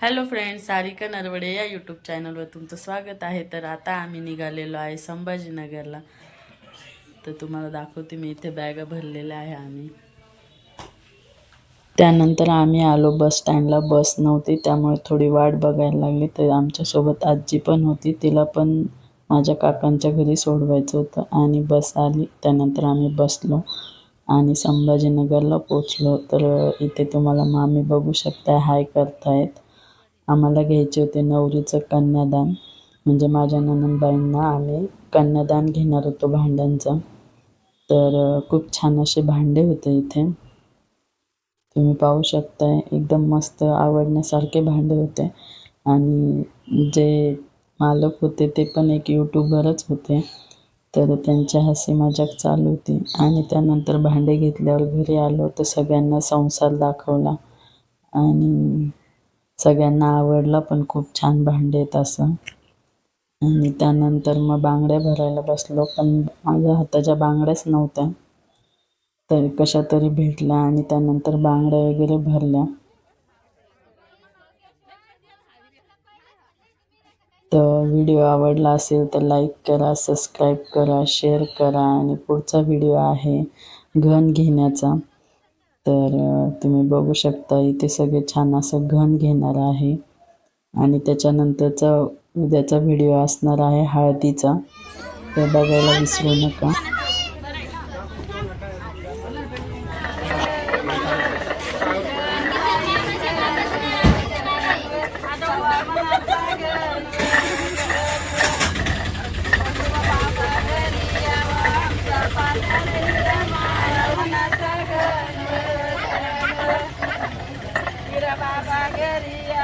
Hello friend Sarika Narwade या YouTube चॅनलवर तुमचं स्वागत आहे. तर आता आम्ही निघालेलो आहे संभाजीनगरला. तर तुम्हाला दाखवते मी इथे बॅगा भरलेल्या आहे आम्ही. त्यानंतर आम्ही आलो बस स्टँडला बस नव्हती त्यामुळे थोडी वाट बघायला लागली. तर आमच्यासोबत आजी पण होती तिला पण माझ्या काकांच्या घरी सोडवायचं होतं आणि बस आली. त्यानंतर आम्ही बसलो आणि संभाजीनगरला पोचलो तर इथे तुम्हाला मामी बघू शकता हाय करतायत. आम्हाला घ्यायचे होते नवरीचं कन्यादान. म्हणजे माझ्या ननंदबाईंना आम्ही कन्यादान घेणार होतो भांड्यांचं. तर खूप छान असे भांडे होते इथे. तुम्ही पाहू शकताय एकदम मस्त आवडण्यासारखे भांडे होते. आणि जे मालक होते ते पण एक यूट्यूबरच होते. तर त्यांच्या हसी मजाक चालू होती. आणि त्यानंतर भांडे घेतल्यावर घरी आलो तर सगळ्यांना संसार दाखवला. आणि सगळ्यांना आवडला पण खूप छान भांडे आहेत असं. आणि त्यानंतर मग बांगड्या भरायला बसलो पण माझ्या हाताच्या बांगड्याच नव्हत्या. तर कशा तरी भेटल्या आणि त्यानंतर बांगड्या वगैरे भरल्या. तर व्हिडिओ आवडला असेल तर लाईक करा सबस्क्राईब करा शेअर करा आणि पुढचा व्हिडिओ आहे घन घेण्याचा. तर तुम्ही बघू शकता इथे सगळे छान असं घन घेणार आहे आणि त्याच्यानंतरचा उद्याचा व्हिडिओ असणार आहे हळदीचा. तर बघायला विसरू नका. Queria